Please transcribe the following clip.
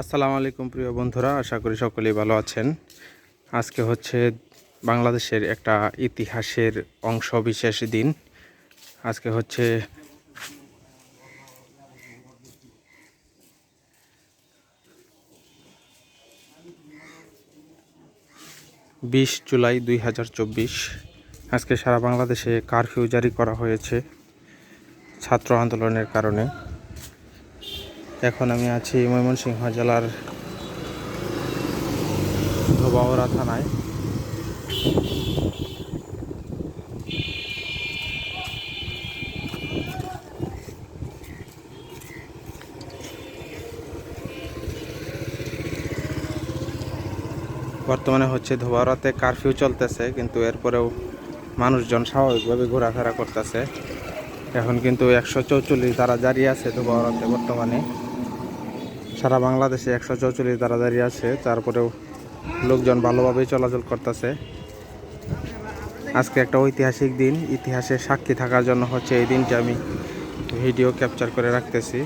আসসালামু আলাইকুম প্রিয় বন্ধুরা, আশা করি সকলেই ভালো আছেন। আজকে হচ্ছে বাংলাদেশের একটা ইতিহাসের অংশ বিশেষ দিন। আজকে হচ্ছে বিশ জুলাই দুই হাজার চব্বিশ। আজকে সারা বাংলাদেশে কারফিউ জারি করা হয়েছে ছাত্র আন্দোলনের কারণে। এখন আমি আছি ময়মনসিংহ জেলার ধোবাওড়া থানায়। বর্তমানে হচ্ছে ধোবাওড়াতে কারফিউ চলতেছে, কিন্তু এরপরেও মানুষজন স্বাভাবিকভাবে ঘোরাফেরা করতেছে। এখন কিন্তু একশো চৌচল্লিশ দ্বারা জারি আছে ধোবাওড়াতে বর্তমানে। সারা বাংলাদেশে একশো চৌচল্লিশ দ্বারা দাঁড়িয়ে আছে, তারপরেও লোকজন ভালোভাবেই চলাচল করতেছে। আজকে একটা ঐতিহাসিক দিন, ইতিহাসে সাক্ষী থাকার জন্য হচ্ছে এই দিনটি আমি ভিডিও ক্যাপচার করে রাখতেছি।